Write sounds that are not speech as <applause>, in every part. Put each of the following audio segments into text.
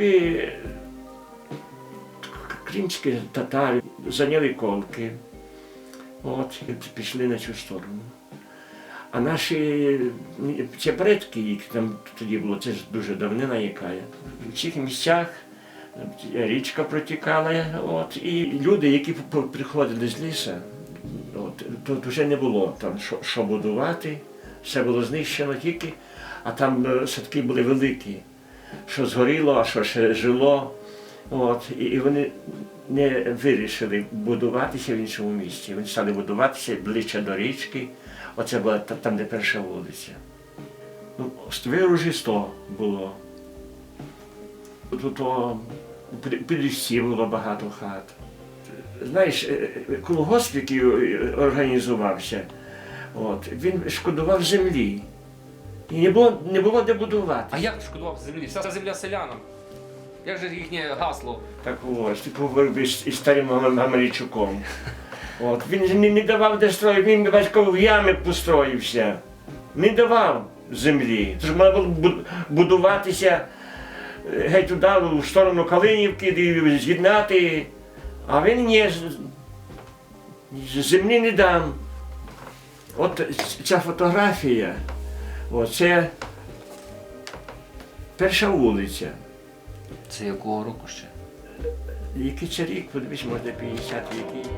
ніби кримські татари зайняли колки. От, і пішли на цю сторону. А наші ці предки, які там тоді було, це ж дуже давнина яка. В цих місцях річка протікала, от, і люди, які приходили з лісу, от, тут вже не було там що, що будувати, все було знищено тільки, а там е, садки були великі, що згоріло, а що ще жило. От, і, вони не вирішили будуватися в іншому місці. Вони стали будуватися ближче до річки. Оце була та- там, де перша вулиця. Ну, виружі 100 було. Тут лісі було багато хат. Знаєш, е, е, колгосп, який е, організувався, от, він шкодував землі. І не було, не було де будувати. А як шкодував землі? Вся земля селянам. Як же їхнє гасло? Так ось, ти поговорив із, старим Гам- Гамарічуком. От, він ж не, не давав де строїти, він батько в ями построївся. Не давав землі. Тож має було будуватися е, геть туди, в сторону Калинівки, з'єднати. А він ні, землі не дам. От ця фотографія, от, це перша вулиця. Це якого року ще? Який це рік, подивись, може 50 який.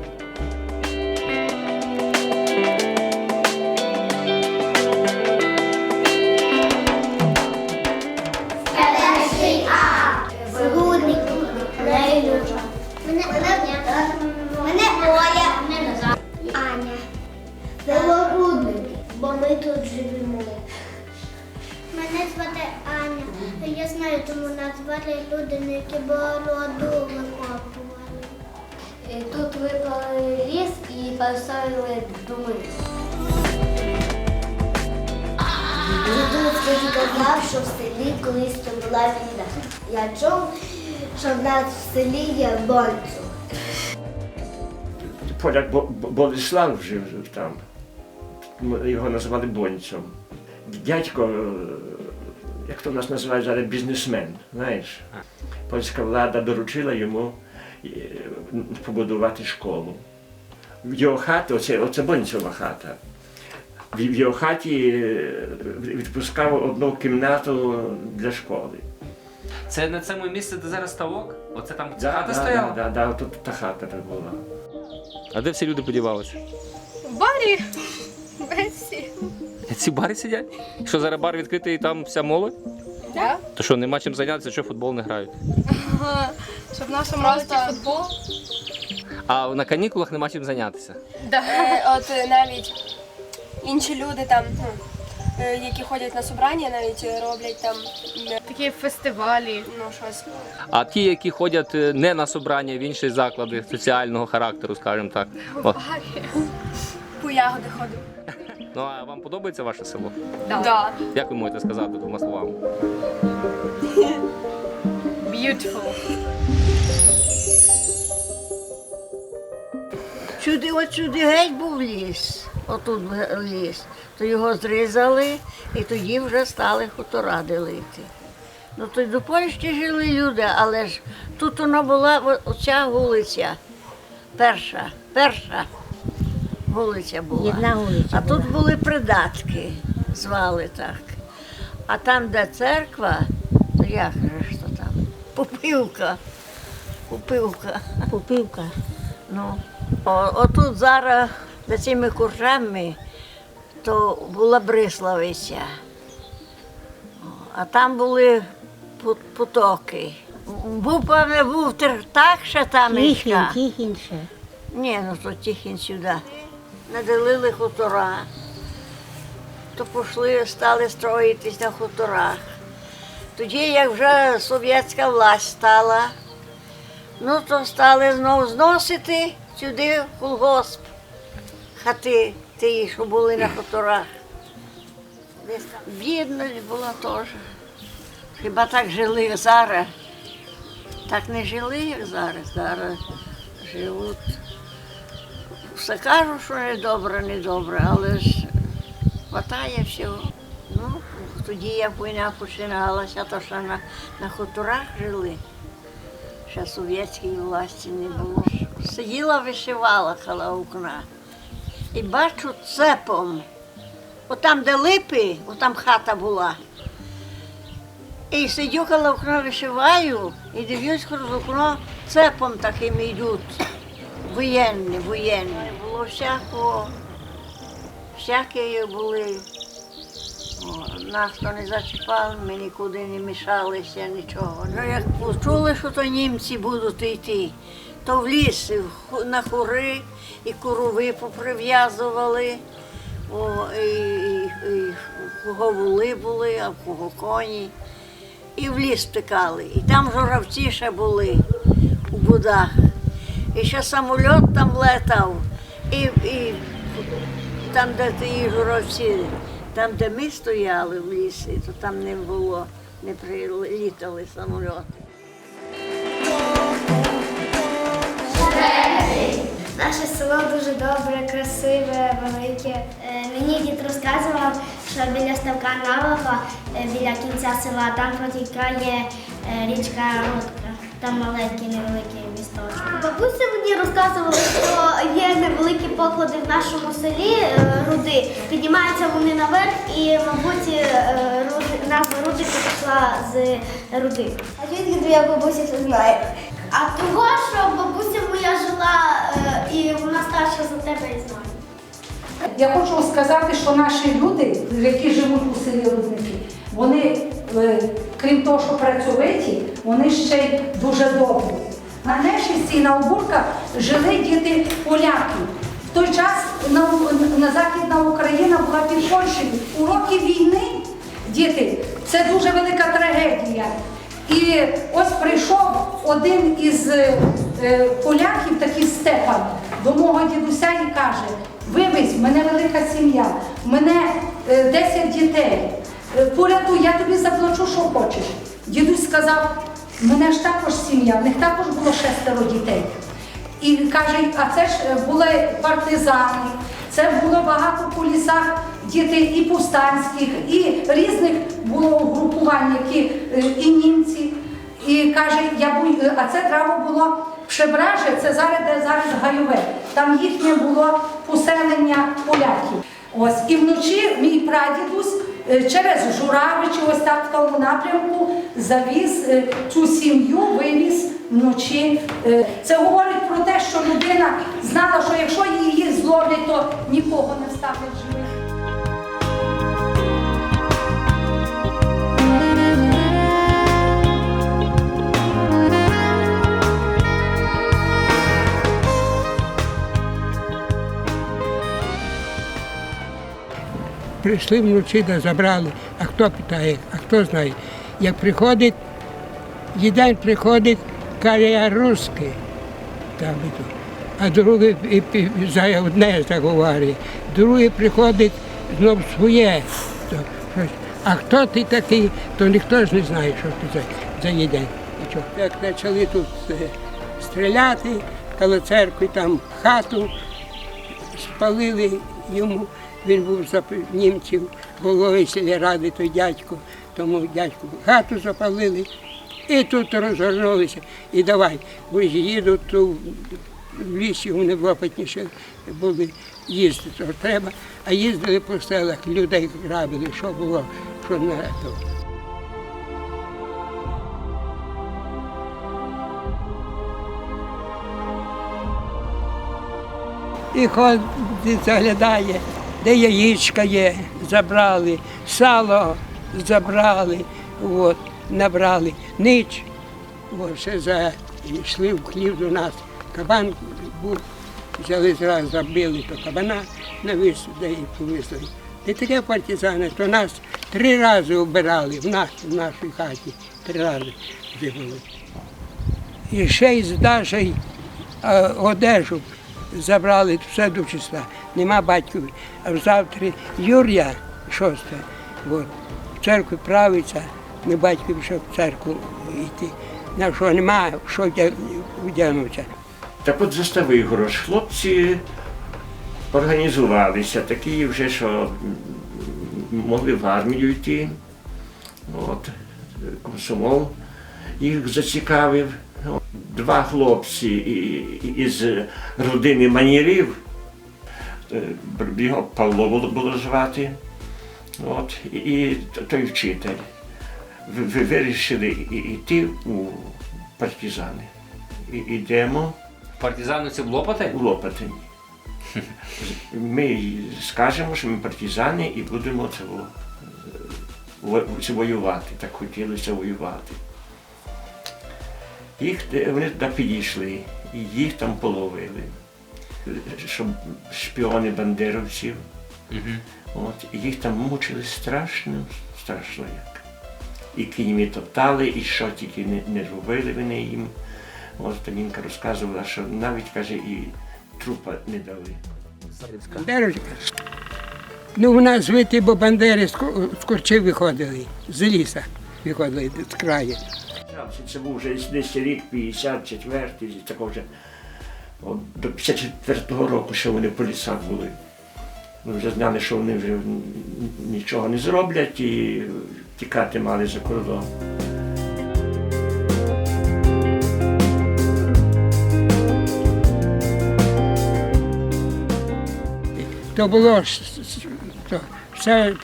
Селі є бонцу. Поляк Бо- Бо- Болеслав жив там. Його називали Бонцем. Дядько, е, як то нас називають зараз, бізнесмен, знаєш. Польська влада доручила йому е, побудувати школу. В його хаті, оце, оце Бонцева хата. В в його хаті е, відпускав одну кімнату для школи. Це на цьому місці, де зараз ставок? Оце там ця Да, хата да, стояла? Да, да, да, тут та хата так була. А де всі люди подівалися? В барі весі. Ці бари сидять? Що зараз бар відкритий і там вся молодь? Да? То що, нема чим зайнятися, що футбол не грають? Ага. Щоб наша молоді футбол. А на канікулах нема чим зайнятися. Е, От навіть інші люди там, ну, які ходять на собрання, навіть е, роблять там Такі фестивалі. ну, щось. А ті, які ходять е, не на собрання в інші заклади соціального характеру, скажімо так. О. По ягоди ходять. Ну а вам подобається ваше село? Да. Як ви можете сказати двома словами? Beautiful. Сюди, от сюди геть був ліс, отут ліс. То його зрізали і тоді вже стали хутора ділити. Ну то й до Польщі жили люди, але ж тут вона була оця вулиця. Перша, перша вулиця була. Одна вулиця А тут були придатки, звали так. А там, де церква, то як же ж то там? Попивка. Попивка. Попивка. Ну, о, отут зараз за цими куржами то була Бриславиця. А там були потоки. Був, певне, був тер- так ще там Тихін, тихін ще. Ні, ну то Тихін сюди. Наделили хутора. То пішли, стали строїтись на хуторах. Тоді, як вже совєтська власть стала, ну то стали знову зносити сюди колгосп. Хати ті, що були на хуторах. Бідність була теж. Хіба так жили зараз? Так не жили, як зараз. Зараз живуть. Все кажуть, що не добре, не добре, але ж хватає всього. Ну, тоді, як війна починалася, то ще на, на хуторах жили. Ще совєтської власті не було. Сиділа, вишивала коло окна. І бачу цепом. Отам, де липи, отам хата була. І сидю коло окна вишиваю і дивлюсь через окно, цепом таким йдуть. Воєнні, воєнні. Було всякого, всякі були. Нас то не зачіпали, ми нікуди не мішалися, нічого. Ну, як почули, що то німці будуть йти, то в ліс в ху- на хури і курови поприв'язували, і, і, і в кого воли були, а в кого коні. І в ліс втикали. І там журавці ще були у будах. І ще самольот там летав. І, і там, де ті журавці, там, де ми стояли в лісі, то там не було, не прилітали самольоти. Наше село дуже добре, красиве, велике. Е, Мені дід розказував, що біля ставка Наваха, е, біля кінця села, там протікає е, річка Рудка. Там маленький невеликий місточок. Бабуся мені розказувала, що є невеликі поклади в нашому селі е, руди. Піднімаються вони наверх і, мабуть, е, руди, назва пішла з руди. А звідки твоя бабуся це знає? А того, що бабуся жила е, і вона старша за тебе і знає. Я хочу сказати, що наші люди, які живуть у селі Рудники, вони, е, крім того, що працьовиті, вони ще й дуже добрі. На Нешівці і на Обурках жили діти поляків. В той час на, на Західна Україна була під Польщею. У роки війни діти це дуже велика трагедія. І ось прийшов один із поляків, такий Степан, до мого дідуся і каже: вивезь, в мене велика сім'я, в мене е, 10 дітей. Е, Поряду я тобі заплачу, що хочеш. Дідусь сказав, в мене ж також сім'я, в них також було шестеро дітей. І каже, а це ж е, були партизани, це було багато по лісах дітей і повстанських, і різних було угрупувань, які е, і німці. І каже, я е, а це треба було Пшебраже, це зараз де зараз Гайове. Там їхнє було поселення поляків. Ось і вночі мій прадідусь е, через Журавичі, ось так в тому напрямку, завіз е, цю сім'ю, вивіз вночі. Е, Це говорить про те, що людина знала, що якщо її зловлять, то нікого не вставлять Прийшли вночі да забрали. А хто питає, а хто знає? Як приходить, один приходить, каже, я русський. Там іду. А другий за одне заговорює. Другий приходить знов своє. А хто ти такий, то ніхто ж не знає, що ти за, один. Як почали тут е, стріляти, коло церкви там хату, спалили йому. Він був за німців, голови сільради, той дядько, тому дядьку хату запалили. І тут розгорнулися. І давай, бо їдуть то в- лісі, вони лопатніше були їздити, то треба, а їздили по селах, людей грабили, що було, що не то. І ходить, заглядає, де яєчка є, забрали, сало забрали, от, набрали, ніч. От, все за, йшли в хлів до нас. Кабан був, взяли зразу, забили то кабана, навіз де і повезли. І таке партизани, то нас три рази обирали в нас, в нашій хаті, три рази жили. І ще й навіть одежу забрали все до числа. Нема батьків. А завтра Юрія шоста, от, в церкві правиться, не батько пішов в церкву йти. На що нема, що вдягнутися. Так от застави грош. Хлопці організувалися, такі вже, що могли в армію йти. От, комсомол їх зацікавив. Два хлопці із родини манірів, е, його Павло було, звати, от, і, той вчитель. Ви- ви- Вирішили йти у партизани. І йдемо Партизани це в Лопати? у Лопатині. Ми скажемо, що ми партизани і будемо це воювати. Так хотілося воювати. Їх, вони туди підійшли, і їх там половили. Щоб шпіони бандеровців. От, і їх там мучили страшно, страшно як. І кіньми топтали, і що тільки не, не робили вони їм. От Танінка розказувала, що навіть каже, і трупа не дали. Ну, у нас звити, бо бандери з ко- з корчі виходили, з ліса виходили з краю. Це був вже десь рік 54-й, такого вже до 54-го року, що вони по лісах були. Ми вже знали, що вони вже нічого не зроблять і тікати мали за кордон. То було все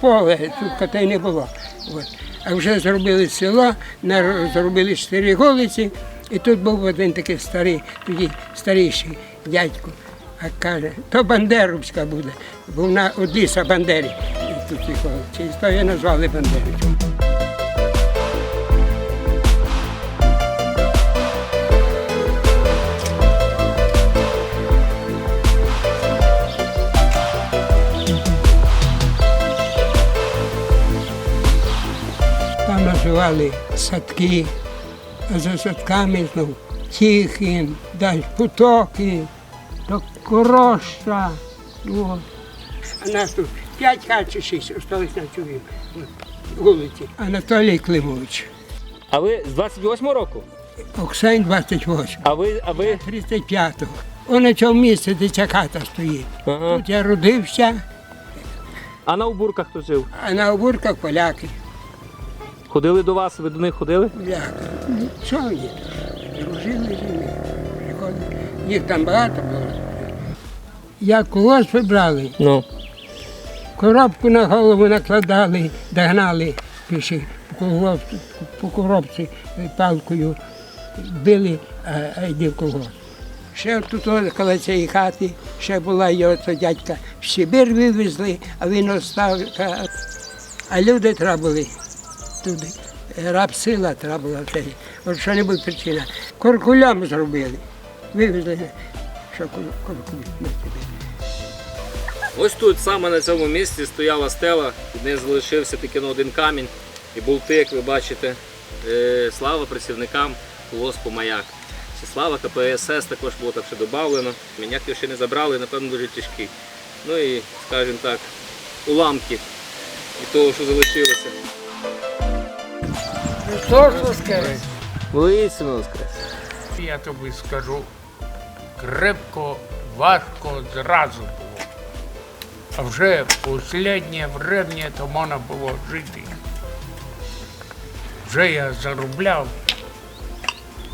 поле, тут котей не було. От. А вже зробили село, зробили чотири вулиці, і тут був один такий старий, тоді старіший дядько. А каже, то Бандеровська буде, бо вона Одеса Бандері. Через то її назвали Бандерівською. Там садки, а за садками знов Тихін, далі потоки, то короща. От. А нас тут п'ять хат чи шість осталось на цій вулиці. Анатолій Климович, А ви з 28-го року? Оксань 28, А ви, а ви? 35-го. Он на цьому місці, де ця хата стоїть. Ага. Тут я родився, А на Убурках хто жив? а на обурках поляки. Ходили до вас, ви до них ходили? Як? Дружили з ними. приходили. Їх там багато було. Як колос вибрали, Ну. коробку на голову накладали, догнали піші по коробці, по коробці палкою, били, а, а йди в колгосп. Ще тут коло цієї хати, ще була його дядька в Сибір вивезли, а він остав, а люди треба були туди. Раб сила треба була в цей. От що не буде причина. Куркулям зробили. Вивезли, що кур- куркуль тебе. Ось тут саме на цьому місці стояла стела, нею залишився тільки на один камінь і болти, як ви бачите. Е, Слава працівникам колоспу Маяк. Слава КПСС також було так ще додавлено. Міняк ще не забрали, напевно, дуже тяжкий. Ну і, скажімо так, уламки від того, що залишилося. Воістину воскрес. Я тобі скажу, крепко, важко зразу було. А вже в останнє время то можна було жити. Вже я заробляв,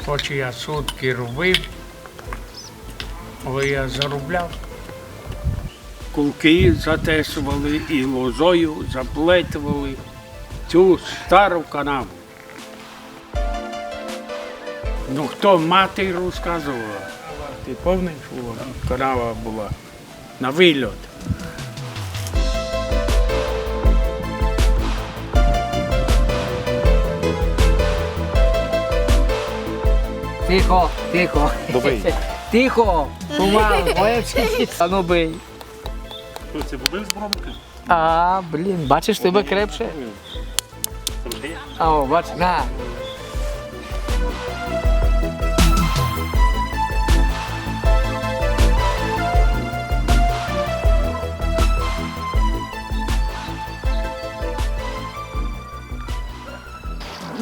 хоч я сутки робив, але я заробляв. Кулки затесували і лозою заплетували цю стару канаву. Ну хто мати розказувала? Ти пам'ятаєш, що канава була на вильот. Тихо, тихо. <laughs> Тихо, помалу, моє <laughs> А ну бий. Що це були з бромки? А, блін, бачиш, тебе крепше. А, о, бач, на.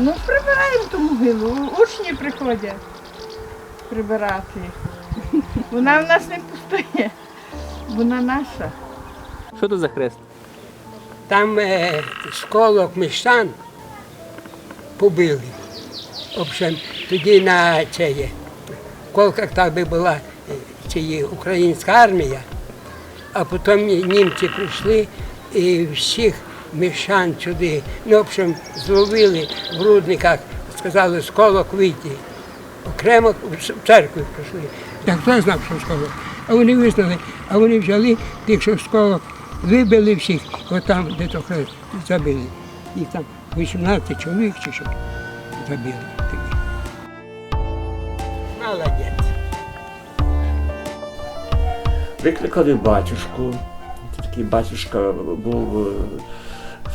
Ну, прибираємо ту могилу. Учні приходять прибирати. Вона в нас не пустує. Вона наша. Що це за хрест? там е, сколок міщан побили. В общем, тоді на в колках так би була е, цієї українська армія, а потім німці прийшли і всіх міщан сюди, ну, в общем, зловили в рудниках, сказали, сколок вийти. Окремо в церкву прийшли. Так хто знав, що сколок? А вони визнали, а вони взяли тих, що сколок, вибили всіх, отам, де то забили. Їх там 18 чоловік чи що забили. Молодець. Викликали батюшку. Такий батюшка був, е,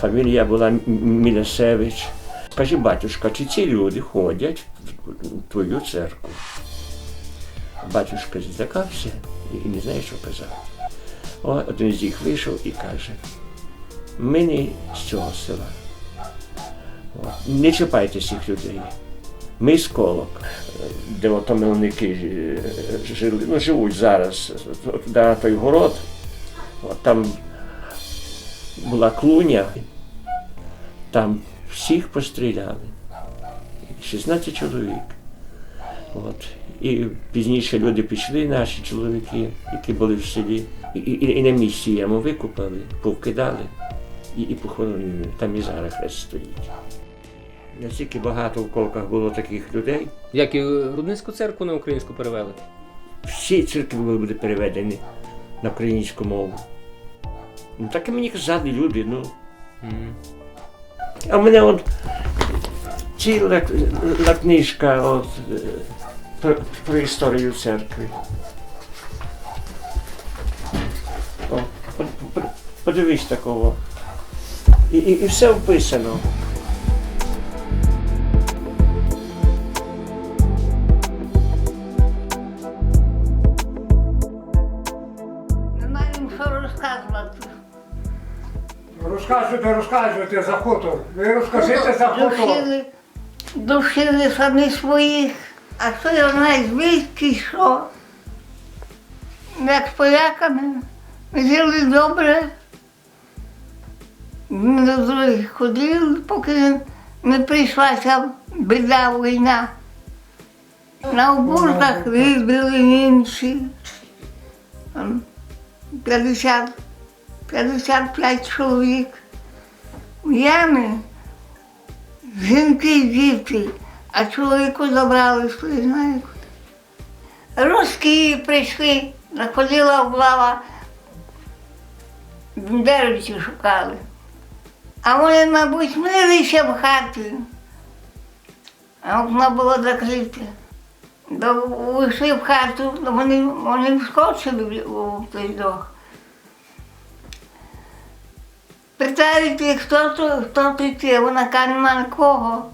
фамілія була М- Мілясевич. Скажи, батюшка, чи ці люди ходять в твою церкву? Батюшка злякався і не знає, що казати. Один з них вийшов і каже, ми не з цього села. Не чіпайте цих людей. Ми з колок, де отомилники е, жили, ну, живуть зараз, туди на той город. От, там була клуня, там всіх постріляли. 16 чоловік. От. І пізніше люди пішли, наші чоловіки, які були в селі, і, і, і на місці яму викупали, повкидали і, і похоронили. Там і зараз хрест стоїть. Настільки багато в колках було таких людей. Як і Рудницьку церкву на українську перевели. Всі церкви були переведені на українську мову. Ну, так і мені казали люди, ну. А в мене от ціла книжка от, е, про, про історію церкви. О, под- под- подивись такого. І, і, і все вписано. Немає їм що розказувати. Розказуйте, розказуйте за хутор. Ви розкажете за хутор. Душили, душили самі своїх. А що я знаю, звідки що? Як з поляками. Ми жили добре. Ми до других ходили, поки не прийшла ця біда війна. На вибили інші. Там 50, 55 чоловік. В ямі жінки і діти, а чоловіку забрали, що я знаю куди. Русські прийшли, находила облава, деревці шукали. А вони, мабуть, милися в хаті, а вона була закрита. До, вийшли в хату, вони, вони вскочили в- той дох. Питають хто тут, хто тут є, вона каже, нема нікого.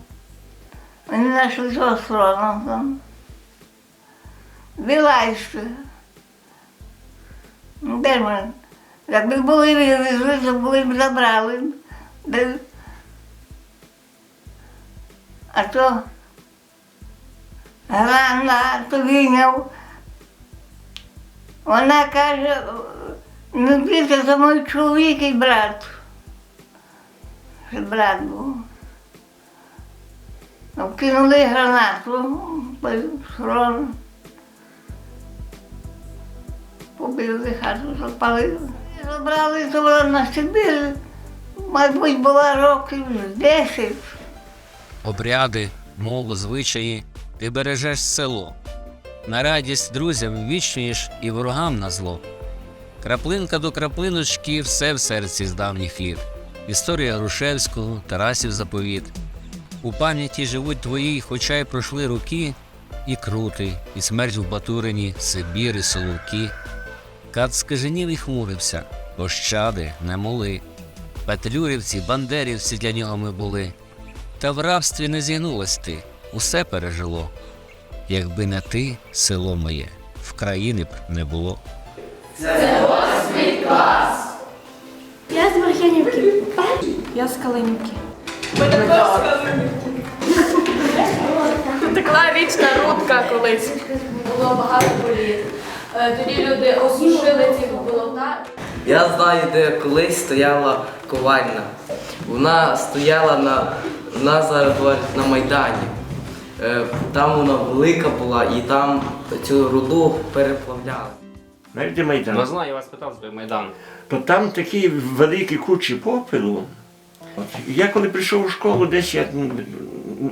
Вони знайшли островом там. Вилазьте. Ну, Де ж вони? Якби були вивезли, то були б забрали. А то гранату вийняв. Вона каже, не бійте, це мій чоловік і брат. Ну, Кинули гранату, срон. Побили хату, запалили. Забрали то на Сибір. Мабуть, була років 10. обряди, мову, звичаї, ти бережеш село. На радість друзям вічнюєш і ворогам на зло. Краплинка до краплиночки все в серці з давніх літ. Історія Рушевського, Тарасів заповіт. У пам'яті живуть твої, хоча й пройшли роки, і крути, і смерть в Батурині, Сибір і Соловки. Кат скаженів і хмурився, пощади не моли. Петлюрівці, бандерівці для нього ми були. Та в рабстві не зігнулась ти, усе пережило. Якби не ти, село моє, в країни б не було. Я з Мархянівки. Я з Калинівки. Ми також з Калинівки. Текла річна рудка колись. Було багато боліт. Тоді люди осушили ці болота. Я знаю, де колись стояла ковальня. Вона стояла на, вона зараз на Майдані. Е, Там вона велика була і там цю руду переплавляли. Знаєте, Майдан? Ну знаю, я вас питав за Майдан. то там такі великі кучі попелу. От, Я коли прийшов у школу, десь я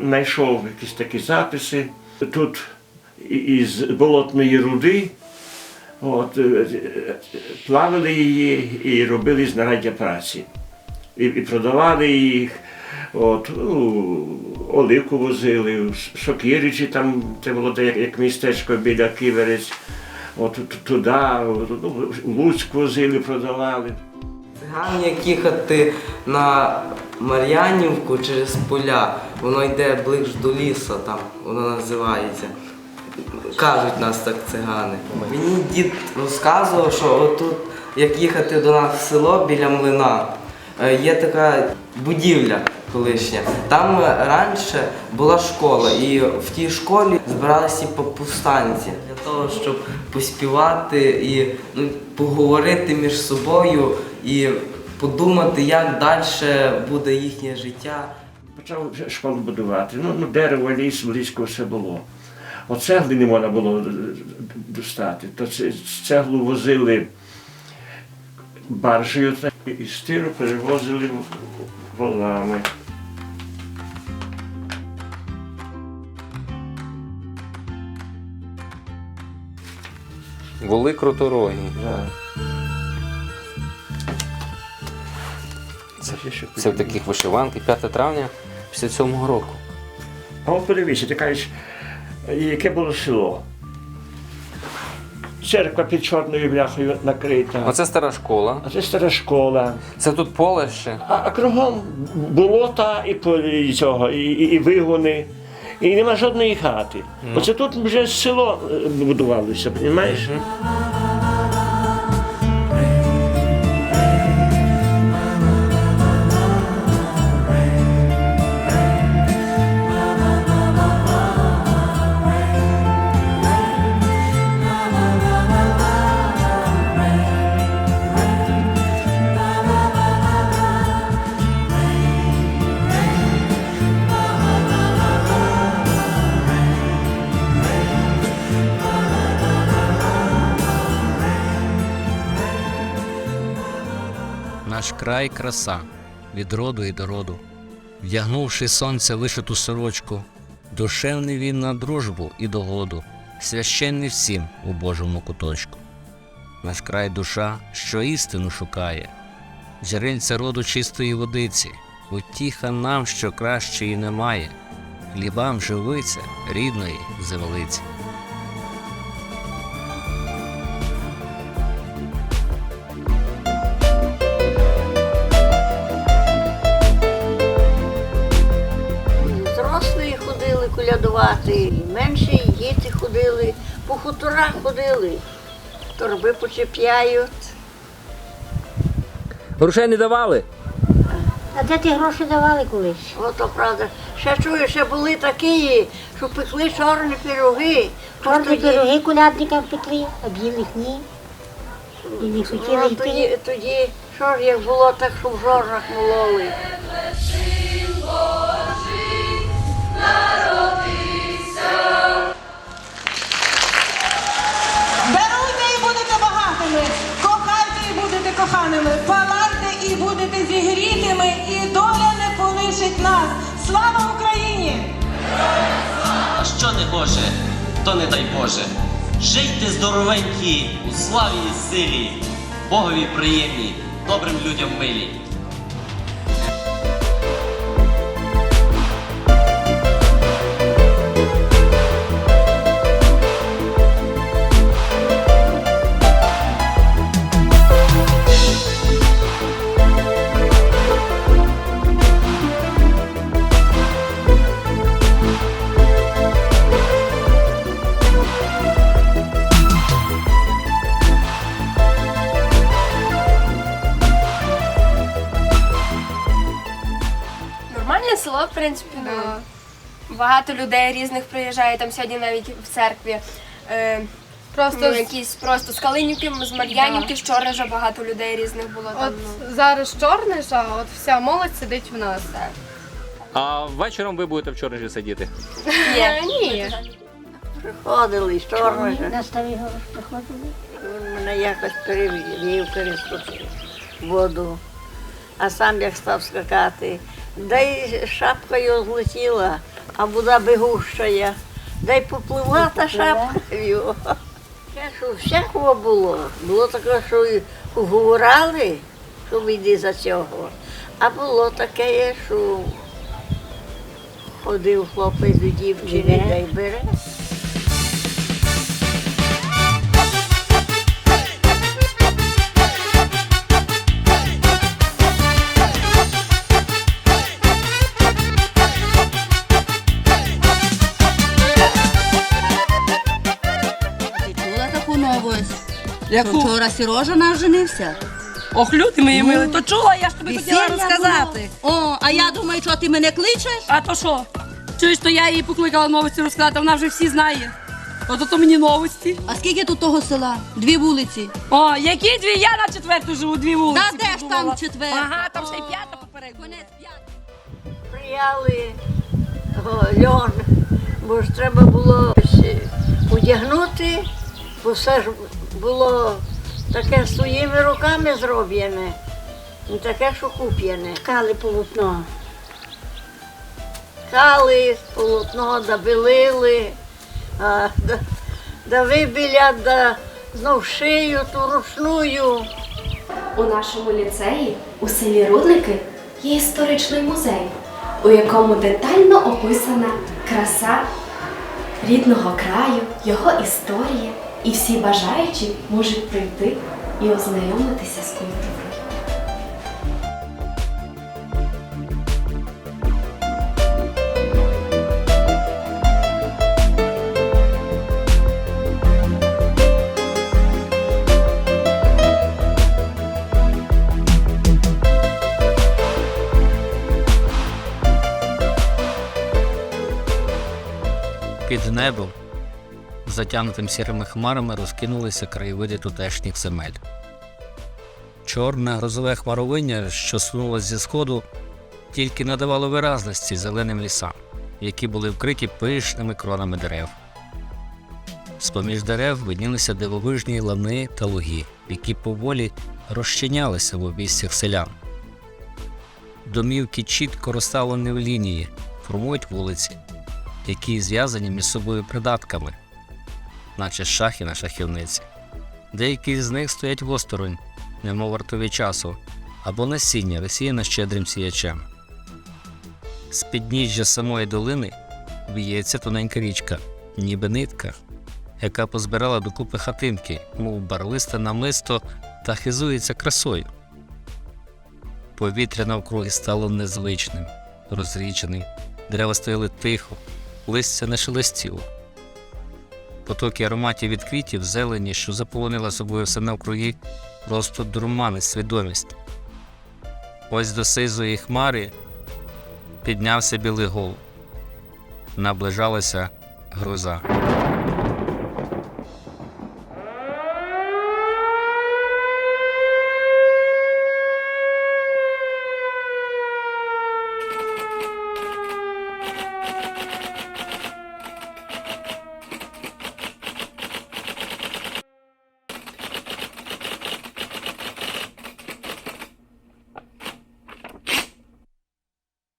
знайшов якісь такі записи. Тут із болотної руди от, е, е, плавили її і робили знаряддя праці. І, і продавали їх. От, ну, оливку возили, Сокиричі, там це було як, як містечко біля Ківерець. От туди, ну, Луцьк возили, продавали. Циган, як їхати на Мар'янівку через поля, воно йде ближче до лісу, там воно називається. Кажуть нас так цигани. Мені дід розказував, що отут, як їхати до нас в село біля млина, е, є така будівля колишня. Там е, раніше була школа, і в тій школі збиралися повстанці для того, щоб поспівати і ну, поговорити між собою і подумати, як далі буде їхнє життя. Почав школу будувати. Ну, ну дерево, ліс, близько все було. От цегли не можна було е, достати. То це, цеглу возили баржею і стиру перевозили волами. Воли круторогі. Да. Це, це в таких вишиванках 5 травня 57 року. А от подивися, ти кажеш, яке було село. Церква під чорною бляхою накрита. Оце стара школа. А це стара школа. Це тут поле ще. А, а кругом болота і, і цього, і, і, і вигони. І нема жодної хати. Оце тут вже село е, будувалося, розумієш? Наш край краса від роду і до роду. Вдягнувши сонця вишиту сорочку, душевний він на дружбу і догоду, священний всім у Божому куточку. Наш край душа, що істину шукає, джерельця роду чистої водиці, утіха нам, що кращої немає, хлібам живиця рідної землиці. По хуторах ходили, торби почепляють. Грошей не давали? А де ті гроші давали колись? Ото правда. Ще чую, ще були такі, що пекли чорні пироги. Чорні Тоді- пироги колядникам пекли, а білих ні. І не хотіли Ну, йти. тоді, тоді, що ж як було, так що в жорнах мололи. Даруйте коханими, палайте і будете зігрітими, і доля не полишить нас. Слава Україні! А що не Боже, то не дай Боже. Жийте здоровенькі у славі і силі, Богові приємні, добрим людям милі. Багато людей різних приїжджає, там сьогодні навіть в церкві. Е, Просто ну, з- якісь просто з Калинівки, з Мар'янівки, вчора вже багато людей різних було там. От ну. зараз чорний, а от вся молодь сидить в нас. А вечором ви будете в Чорножі сидіти. Ні. Ні. Приходили, з чорного. На старий город приходили. Він мене якось перевів через ту воду, а сам як став скакати. Да й шапка його злетіла, а вода бігуща, Да й попливла та шапка його. Всякого- було. Було таке, що і уговорали, що вийди за цього. А було таке, що ходив хлопець до дівчини, да й бере. Яку? Вчора Сірожа наш женився. Ох, люди мої мили, то чула, я ж тобі хотіла Весілля розказати. було. О, а я думаю, що ти мене кличеш? А то що? Чуєш, то я її покликала новості розказати, вона вже всі знає. Ото то мені новості. А скільки тут того села? Дві вулиці. О, які дві? Я на четверту живу, дві вулиці. Та де ж придумала. там четверта? Ага, там ще й п'ята попереду. Прияли о, льон, бо ж треба було ось одягнути, бо все ж було таке своїми руками зроблене, не таке, що куплене. Ткали полотно. Ткали полотно, а, да, да вибілять, да знов шию ту ручную. У нашому ліцеї у селі Рудники є історичний музей, у якому детально описана краса рідного краю, його історія, і всі бажаючі можуть прийти і ознайомитися з культурою. Під небом, затягнутим сірими хмарами, розкинулися краєвиди тутешніх земель. Чорне грозове хмаровиння, що сунулося зі сходу, тільки надавало виразності зеленим лісам, які були вкриті пишними кронами дерев. З-поміж дерев виднілися дивовижні лани та луги, які поволі розчинялися в обійстях селян. Домівки чітко розставлені в лінії, формують вулиці, які зв'язані між собою придатками, наче шахи на шахівниці. Деякі з них стоять восторонь, немов вартові часу, або насіння висіяне щедрим сіячем. З підніжжя самої долини б'ється тоненька річка, ніби нитка, яка позбирала докупи хатинки, мов барлисте намисто та хизується красою. Повітря навкруги стало незвичним, розріченим, дерева стояли тихо, листя не шелестіло. Потоки ароматів від квітів, зелені, що заполонила собою все навкруги, просто дурманить свідомість. Ось до сизої хмари піднявся білий гол. Наближалася гроза.